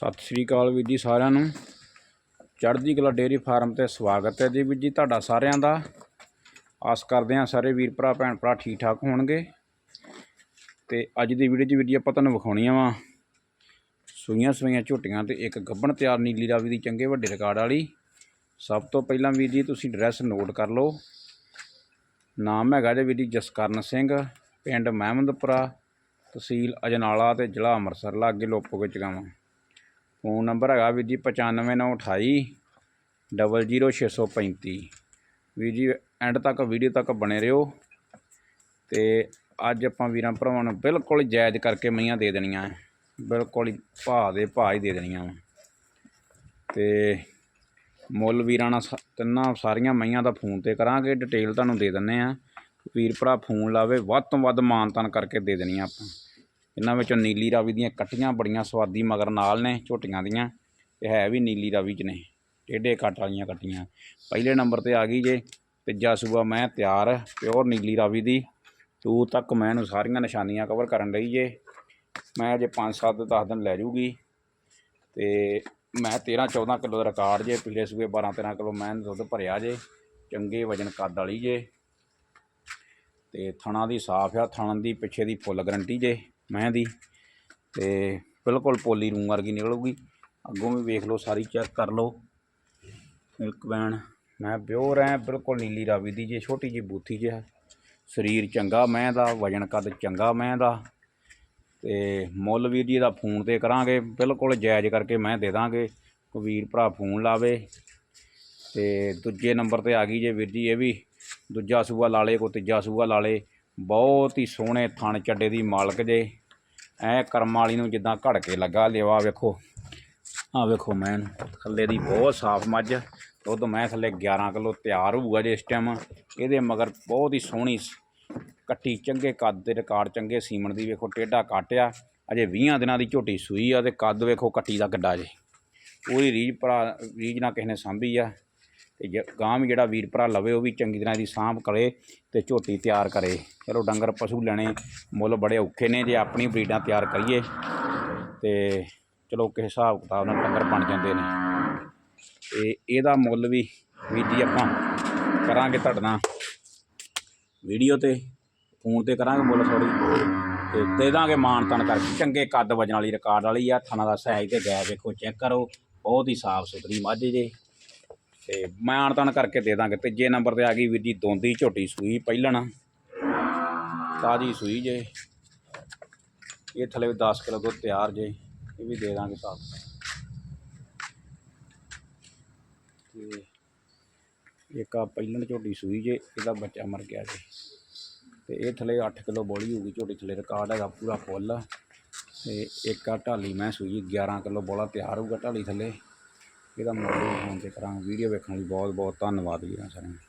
ਸਤਿ ਸ੍ਰੀ ਅਕਾਲ ਵੀਰ ਜੀ ਸਾਰਿਆਂ ਨੂੰ। ਚੜ੍ਹਦੀ ਕਲਾ ਡੇਅਰੀ ਫਾਰਮ ਤੇ ਸਵਾਗਤ ਹੈ ਜੀ ਵੀਰ ਜੀ ਤੁਹਾਡਾ ਸਾਰਿਆਂ ਦਾ। ਆਸ ਕਰਦੇ ਹਾਂ ਸਾਰੇ ਵੀਰ ਭਰਾ, ਭੈਣ ਭਰਾ ਠੀਕ ਠਾਕ ਹੋਣਗੇ। ਤੇ ਅੱਜ ਦੀ ਵੀਡੀਓ 'ਚ ਵੀਰ ਜੀ ਆਪਾਂ ਤੁਹਾਨੂੰ ਵਿਖਾਉਣੀਆਂ ਵਾ। ਸੂਈਆਂ ਸੂਈਆਂ ਝੋਟੀਆਂ ਤੇ ਇੱਕ ਗੱਬਣ ਤਿਆਰ ਨੀਲੀ ਰਾਵੀ ਦੀ ਚੰਗੇ ਵੱਡੇ ਰਿਕਾਰਡ ਵਾਲੀ। ਸਭ ਤੋਂ ਪਹਿਲਾਂ ਵੀਰ ਜੀ ਤੁਸੀਂ ਐਡਰੈਸ ਨੋਟ ਕਰ ਲਓ। ਨਾਮ ਹੈਗਾ ਜੀ ਵੀਰ ਜੀ ਜਸਕਰਨ ਸਿੰਘ, ਪਿੰਡ ਮਹਿਮਦਪੁਰਾ, ਤਹਿਸੀਲ ਅਜਨਾਲਾ ਤੇ ਜ਼ਿਲ੍ਹਾ ਅੰਮ੍ਰਿਤਸਰ, ਲਾਗੇ ਲੋਪੋ ਵਿੱਚ ਗਾਵਾਂ। ਫੋਨ ਨੰਬਰ ਹੈਗਾ ਵੀਰ ਜੀ 95928 00635 ਵੀਰ ਜੀ ਐਂਡ ਤੱਕ ਵੀਡੀਓ ਤੱਕ ਬਣੇ ਰਹੋ ਤੇ ਅੱਜ ਆਪਾਂ ਵੀਰਾਂ ਭਰਾਵਾਂ ਨੂੰ ਬਿਲਕੁਲ ਜਾਇਜ਼ ਕਰਕੇ ਮਈਆਂ ਦੇ ਦੇਣੀਆਂ ਬਿਲਕੁਲ ਭਾਅ ਦੇ ਭਾਅ ਹੀ ਦੇ ਦੇਣੀਆਂ ਵਾ। ਤੇ ਮੁੱਲ ਵੀਰਾਂ ਨਾਲ ਸ- ਤਿੰਨਾਂ ਸਾਰੀਆਂ ਮਈਆਂ ਦਾ ਫੋਨ ਤੇ ਕਰਾਂਗੇ ਡਿਟੇਲ ਤੁਹਾਨੂੰ ਦੇ ਦਿੰਨੇ ਆ। ਵੀਰ ਭਰਾ ਫੋਨ ਲਾਵੇ, ਵੱਧ ਤੋਂ ਵੱਧ ਮਾਨਤਾਨ ਕਰਕੇ ਦੇ ਦੇਣੀਆਂ ਆਪਾਂ। ਇਹਨਾਂ ਵਿੱਚੋਂ ਨੀਲੀ ਰਾਵੀ ਦੀਆਂ ਕੱਟੀਆਂ ਬੜੀਆਂ ਸਵਾਦੀ ਮਗਰ ਨਾਲ ਨੇ, ਝੋਟੀਆਂ ਦੀਆਂ, ਤੇ ਹੈ ਵੀ ਨੀਲੀ ਰਾਵੀ ਚ ਨੇ, ਟੇਢੇ ਕੱਟ ਵਾਲੀਆਂ ਕੱਟੀਆਂ। ਪਹਿਲੇ ਨੰਬਰ ਤੇ ਆ ਗਈ ਜੇ ਤੀਜਾ ਸੂਆ ਮੈਂ ਤਿਆਰ, ਪਿਓਰ ਨੀਲੀ ਰਾਵੀ ਦੀ। ਤੂ ਤੱਕ ਮੈਂ ਇਹਨੂੰ ਸਾਰੀਆਂ ਨਿਸ਼ਾਨੀਆਂ ਕਵਰ ਕਰਨ ਲਈ ਜੇ। ਮੈਂ ਅਜੇ 5-7 10 ਦਿਨ ਲੈ ਜੂਗੀ, ਤੇ ਮੈਂ 13-14 ਕਿਲੋ ਦਾ ਰਿਕਾਰਡ ਜੇ, ਪਿਛਲੇ ਸੂਏ 12-13 ਕਿਲੋ ਮੈਂ ਦੁੱਧ ਭਰਿਆ ਜੇ, ਚੰਗੇ ਵਜਨ ਕੱਦ ਵਾਲੀ ਜੇ। ਤੇ ਥਣਾ ਦੀ ਸਾਫ਼ ਆ, ਥਣ ਦੀ ਪਿੱਛੇ ਦੀ ਫੁੱਲ ਗਰੰਟੀ ਜੇ। ਮੈਂ ਦੀ, ਤੇ ਬਿਲਕੁਲ ਪੋਲੀ ਰੂੰ ਵਰਗੀ ਨਿਕਲੂਗੀ। ਅੱਗੋਂ ਵੀ ਵੇਖ ਲਓ, ਸਾਰੀ ਚੈੱਕ ਕਰ ਲਓ। ਮਿਲਕ ਵੈਨ ਮੈਂ ਪਿਓਰ ਐ, ਬਿਲਕੁਲ ਨੀਲੀ ਰਾਵੀ ਦੀ ਜੇ, ਛੋਟੀ ਜੀ ਬੂਥੀ ਜੇ ਸਰੀਰ ਚੰਗਾ ਮੈਂ ਦਾ, ਵਜਨ ਕੱਦ ਚੰਗਾ ਮੈਂ ਦਾ। ਤੇ ਮੁੱਲ ਵੀਰ ਜੀ ਦਾ ਫੋਨ ਤੇ ਕਰਾਂਗੇ, ਬਿਲਕੁਲ ਜਾਇਜ਼ ਕਰਕੇ ਮੈਂ ਦੇ ਦਾਂਗੇ। ਕੋਈ ਵੀਰ ਭਰਾ ਫੋਨ ਲਾਵੇ। ਤੇ ਦੂਜੇ ਨੰਬਰ ਤੇ ਆ ਗਈ ਜੇ ਵੀਰ ਜੀ ਇਹ ਵੀ। ਦੂਜਾ ਸੂਆ ਲਾ ਲੇ ਕੋ ਤੀਜਾ ਸੂਆ ਲਾ ਲੇ। ਬਹੁਤ ਹੀ ਸੋਹਣੇ ਥਣ ਚੱਡੇ ਦੀ ਮਾਲਕ ਜੇ। ਐ ਕਰਮ ਵਾਲੀ ਨੂੰ ਜਿੱਦਾਂ ਘੜ ਕੇ ਲੱਗਾ ਲਿਵਾ ਵੇਖੋ। ਆ ਵੇਖੋ ਮੈਂ ਥੱਲੇ ਦੀ ਬਹੁਤ ਸਾਫ਼ ਮੱਝ। ਦੁੱਧ ਮੈਂ ਥੱਲੇ 11 ਕਿਲੋ ਤਿਆਰ ਹੋਊਗਾ ਜੇ ਇਸ ਟਾਈਮ। ਇਹਦੇ ਮਗਰ ਬਹੁਤ ਹੀ ਸੋਹਣੀ ਕੱਟੀ ਚੰਗੇ ਕੱਦ ਦੇ ਰਿਕਾਰਡ ਚੰਗੇ ਸੀਮਣ ਦੀ ਵੇਖੋ, ਟੇਢਾ ਕਾਟਿਆ। ਅਜੇ 20 ਦਿਨਾਂ ਦੀ ਝੋਟੀ ਸੂਈ ਆ ਤੇ ਕੱਦ ਵੇਖੋ ਕੱਟੀ ਦਾ ਗੱਡਾ ਜੇ। ਪੂਰੀ ਰੀਝ ਭਰਾ, ਰੀਝ ਨਾ ਕਿਸੇ ਨੇ ਸਾਂਭੀ ਆ। ਤੇ ਜ- ਗਾਂ ਵੀ ਜਿਹੜਾ ਵੀਰ ਭਰਾ ਲਵੇ, ਉਹ ਵੀ ਚੰਗੀ ਤਰ੍ਹਾਂ ਦੀ ਸਾਂਭ ਕਰੇ ਤੇ ਝੋਟੀ ਤਿਆਰ ਕਰੇ। ਚਲੋ ਡੰਗਰ ਪਸ਼ੂ ਲੈਣੇ ਮੁੱਲ ਬੜੇ ਔਖੇ ਨੇ, ਜੇ ਆਪਣੀ ਬਰੀਡਾਂ ਤਿਆਰ ਕਰੀਏ ਤੇ ਚਲੋ ਕਿਸੇ ਹਿਸਾਬ ਕਿਤਾਬ ਨਾਲ ਡੰਗਰ ਬਣ ਜਾਂਦੇ ਨੇ। ਤੇ ਇਹਦਾ ਮੁੱਲ ਵੀ, ਵੀਰ ਜੀ ਆਪਾਂ ਕਰਾਂਗੇ ਤੁਹਾਡੇ ਵੀਡੀਓ ਤੇ, ਫੋਨ ਤੇ ਕਰਾਂਗੇ ਮੁੱਲ ਥੋੜੀ ਤੇ ਦੇ ਦਾਂਗੇ ਮਾਨ ਤਨ ਕਰਕੇ, ਚੰਗੇ ਕੱਦ ਵਜਣ ਵਾਲੀ ਰਿਕਾਰਡ ਵਾਲੀ ਆ, ਥਣਾ ਦਾ ਸਾਈਜ਼ ਤੇ ਗੈਪ ਵੇਖੋ ਚੈੱਕ ਕਰੋ, ਬਹੁਤ ਹੀ ਸਾਫ਼ ਸੁਥਰੀ ਮੱਝ ਜੇ। ਤੇ ਮਾਨ ਤਾਣ ਕਰਕੇ ਦੇ ਦਾਂਗੇ। ਤੀਜੇ ਨੰਬਰ ਤੇ ਆ ਗਈ ਵੀਰ ਜੀ, ਦੋਂਦੀ ਝੋਟੀ ਸੂਈ ਪਹਿਲਣ। ਤਾਜੀ ਸੂਈ ਜੇ। ਇਹ ਥਲੇ 10 ਕਿਲੋ ਦੁੱਧ ਤਿਆਰ ਜੇ। ਇਹ ਵੀ ਦੇ ਦਾਂਗੇ ਤਾਂ ਤੇ ਇੱਕ ਆ ਪਹਿਲਣ ਝੋਟੀ ਸੂਈ ਜੇ, ਇਹਦਾ ਬੱਚਾ ਮਰ ਗਿਆ ਜੇ। ਤੇ ਇਹ ਥਲੇ 8 ਕਿਲੋ ਬੋਲੀ ਹੋਊਗੀ ਝੋਟੀ ਥਲੇ ਰਿਕਾਰਡ ਹੈਗਾ ਪੂਰਾ ਫੁੱਲ। ਤੇ ਇੱਕ ਆ ਢਾਲੀ ਮੈਂ ਸੂਈ 11 ਕਿਲੋ ਬੋਲਾ ਤਿਆਰ ਹੋਊਗਾ ਢਾਲੀ ਥੱਲੇ। ਇਹਦਾ ਮੁੱਲ ਫੋਨ ਤੇ ਕਰਾਂਗੇ ਵੀਡੀਓ ਵੇਖਣ ਲਈ ਬਹੁਤ ਬਹੁਤ ਧੰਨਵਾਦ ਵੀਰਾਂ ਸਾਰਿਆਂ ਦਾ।